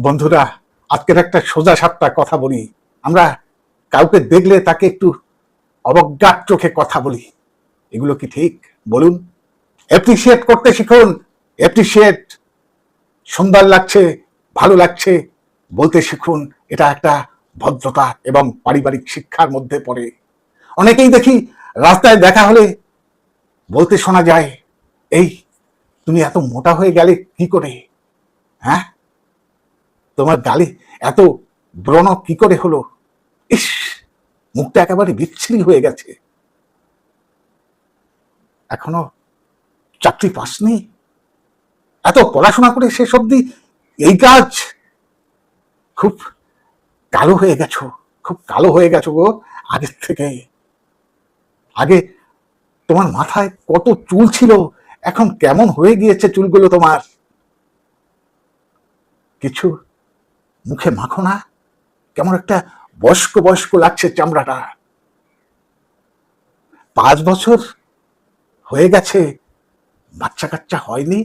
বন্ধুরা, আজকের একটা সোজা সাপটা কথা বলি। আমরা কাউকে দেখলে তাকে একটু অবজ্ঞার চোখে কথা বলি। এগুলো কি ঠিক? বলুন। অ্যাপ্রিসিয়েট করতে শিখুন। অ্যাপ্রিসিয়েট সুন্দর লাগছে, ভালো লাগছে, বলতে শিখুন। এটা একটা ভদ্রতা এবং পারিবারিক শিক্ষার মধ্যে পড়ে। অনেকেই দেখি রাস্তায় দেখা হলে বলতে শোনা যায়, এই, তুমি এত মোটা হয়ে গেলে কি করে? হ্যাঁ? তোমার গালে এত ব্রণ কি করে হলো? ইস, মুখটা একেবারে বিচ্ছিরি হয়ে গেছে। এখনও চাকরি পাসনি? এত পড়াশোনা করে শেষ অব্দি এই কাজ? খুব কালো হয়ে গেছো, খুব কালো হয়ে গেছো গো আগের থেকে। আগে তোমার মাথায় কত চুল ছিল, এখন কেমন হয়ে গিয়েছে চুলগুলো তোমার? কিছু মুখে মাখো না। কেমন একটা বয়স্ক বয়স্ক লাগছে চামড়াটা। পাঁচ বছর হয়ে গেছে, বাচ্চা কাচ্চা হয়নি।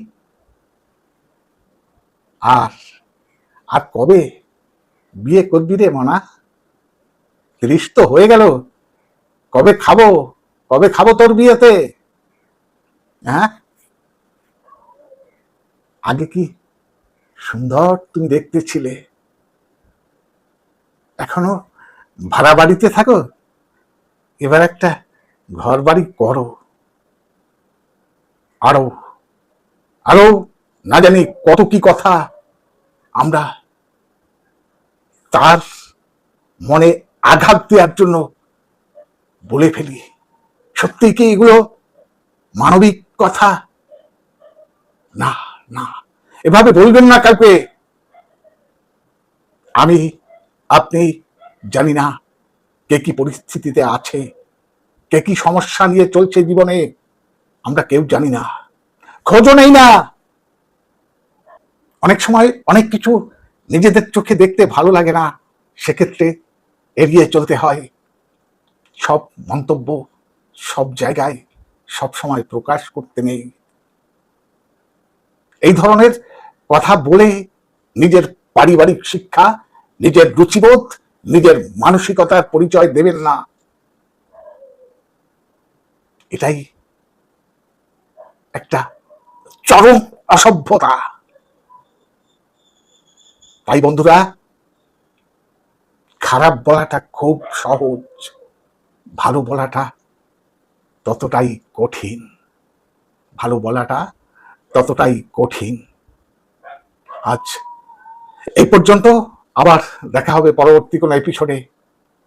আর আর কবে? বিয়ে করবি রে মনা। তিরিশ তো হয়ে গেল। কবে খাব? কবে খাব তোর বিয়েতে? হ্যাঁ আগে কি সুন্দর তুমি দেখতে ছিলে। এখনও ভাড়া বাড়িতে থাকো? এবার একটা ঘর বাড়ি করো। আরও আরও না জানি কত কি কথা আমরা তার মনে আঘাত দেওয়ার জন্য বলে ফেলি। সত্যি কি এগুলো মানবিক কথা? না না। এভাবে বলবেন না কাউকে। আমি আপনি জানি না কে কি পরিস্থিতিতে আছে, কে কি সমস্যা নিয়ে চলছে জীবনে, আমরা কেউ জানি না, খোঁজও নেই না। অনেক সময় অনেক কিছু নিজেদের চোখে দেখতে ভালো লাগে না, সেক্ষেত্রে এড়িয়ে চলতে হয়। সব মন্তব্য সব জায়গায় সব সময় প্রকাশ করতে নেই। এই ধরনের কথা বলে নিজের পারিবারিক শিক্ষা নিজের রুচিবোধ, নিজের মানসিকতার পরিচয় দেবেন না। এটাই একটা চরম অসভ্যতা। তাই বন্ধুরা, খারাপ বলাটা খুব সহজ, ভালো বলাটা ততটাই কঠিন, ভালো বলাটা ততটাই কঠিন। আজ এই পর্যন্ত আবার দেখা হবে পরবর্তী কোনো এপিসোডে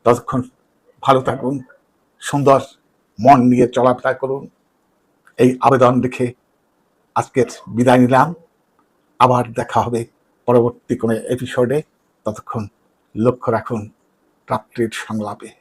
ততক্ষণ ভালো থাকুন, সুন্দর মন নিয়ে চলাফেরা করুন। এই আবেদন রেখে আজকের বিদায় নিলাম। আবার দেখা হবে পরবর্তী কোনো এপিসোডে ততক্ষণ লক্ষ্য রাখুন, রাত্রির সংলাপে।